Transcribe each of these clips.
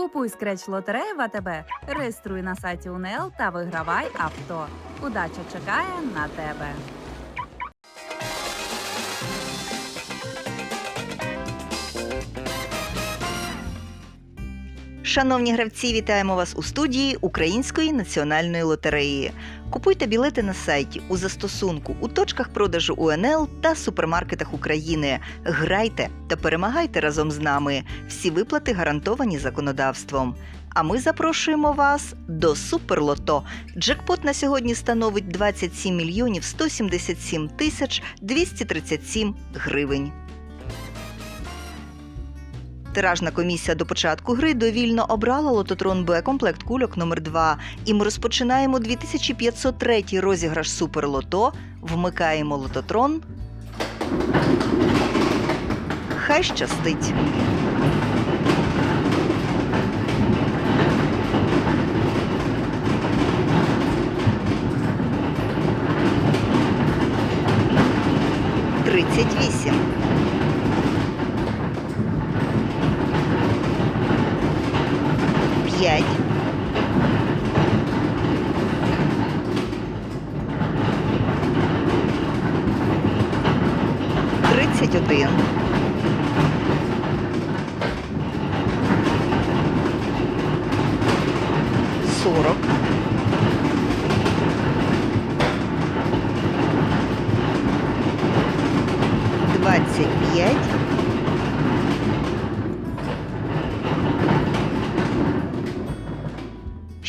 Купуй скреч лотереї в АТБ, реєструй на сайті УНЛ та вигравай авто. Удача чекає на тебе. Шановні гравці, вітаємо вас у студії Української національної лотереї. Купуйте білети на сайті у застосунку у точках продажу УНЛ та супермаркетах України. Грайте та перемагайте разом з нами. Всі виплати гарантовані законодавством. А ми запрошуємо вас до Суперлото. Джекпот на сьогодні становить 27 мільйонів 177 тисяч 237 гривень. Тиражна комісія до початку гри довільно обрала лототрон Б комплект кульок номер 2 І ми розпочинаємо 2503 розіграш Суперлото. Вмикаємо лототрон. Хай щастить. Тридцять вісім. П'ять. Тридцять один. Сорок. Двадцять п'ять.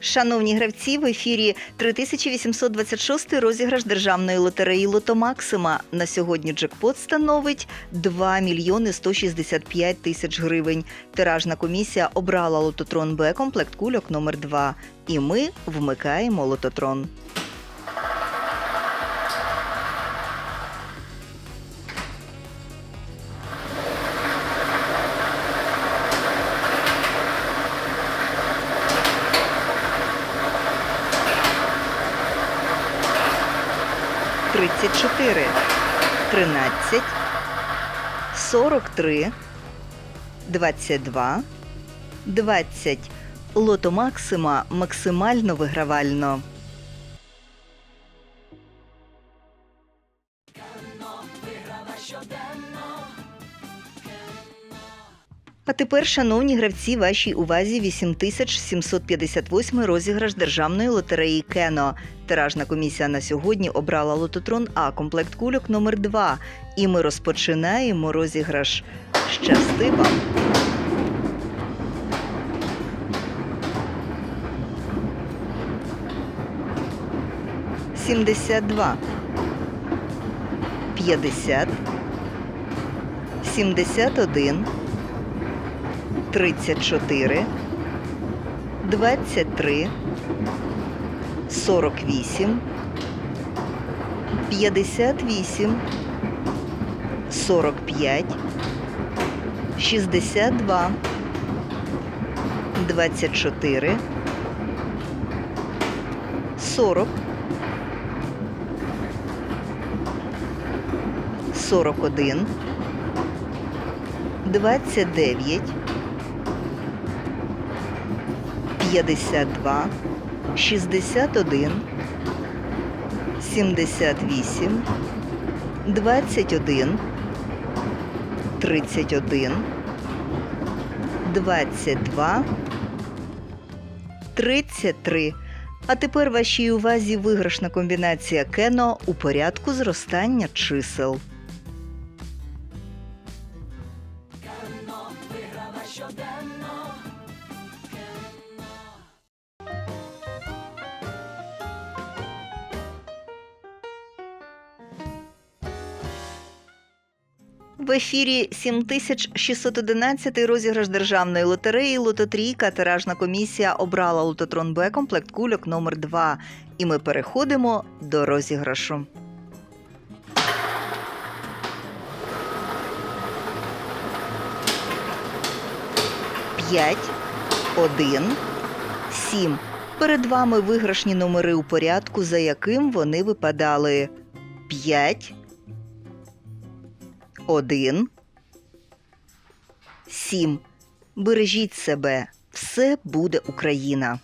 Шановні гравці, в ефірі 3826 розіграш державної лотереї Лото Максима. На сьогодні джекпот становить 2 мільйони 165 тисяч гривень. Тиражна комісія обрала лототрон Б комплект кульок номер 2 І ми вмикаємо лототрон. Тридцять чотири, тринадцять, сорок три, двадцять два, двадцять. Лото Максима максимально вигравально. А тепер, шановні гравці, вашій увазі 8758 розіграш державної лотереї Кено. Тиражна комісія на сьогодні обрала лототрон А комплект кульок номер 2 І ми розпочинаємо розіграш. Щасти вам! Сімдесят два. П'ятдесят. Сімдесят один. 34, 23, 48, 58, 45, 62, 24, 40, 41, 29, 52, 61, 78, 21, 31, 22, 33. А тепер вашій увазі виграшна комбінація кено у порядку зростання чисел. В ефірі 7611 розіграш державної лотереї Лототрійка. Тиражна комісія обрала лототрон Б комплект кульок номер 2 І ми переходимо до розіграшу. 5, 1, 7. Перед вами виграшні номери у порядку, за яким вони випадали 5, 1, 7. Бережіть себе. Все буде Україна.